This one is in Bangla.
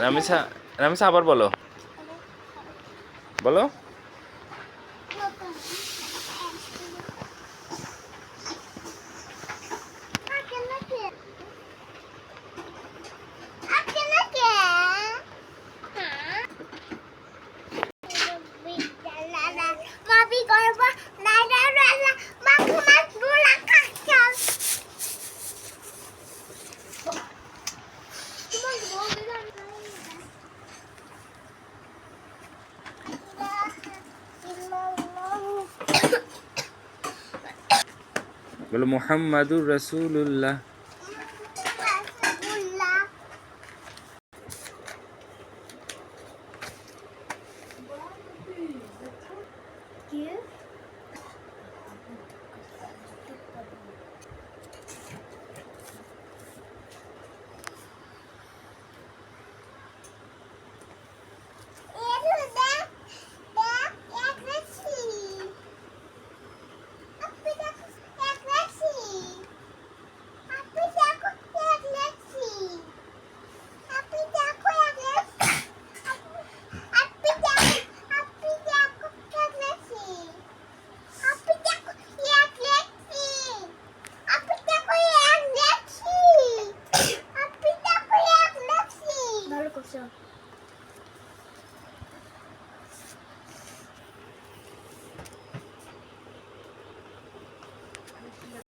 রামিসা রামিসা আবার বলো। বলো। বলো মোহাম্মদুর রসুল্লাহ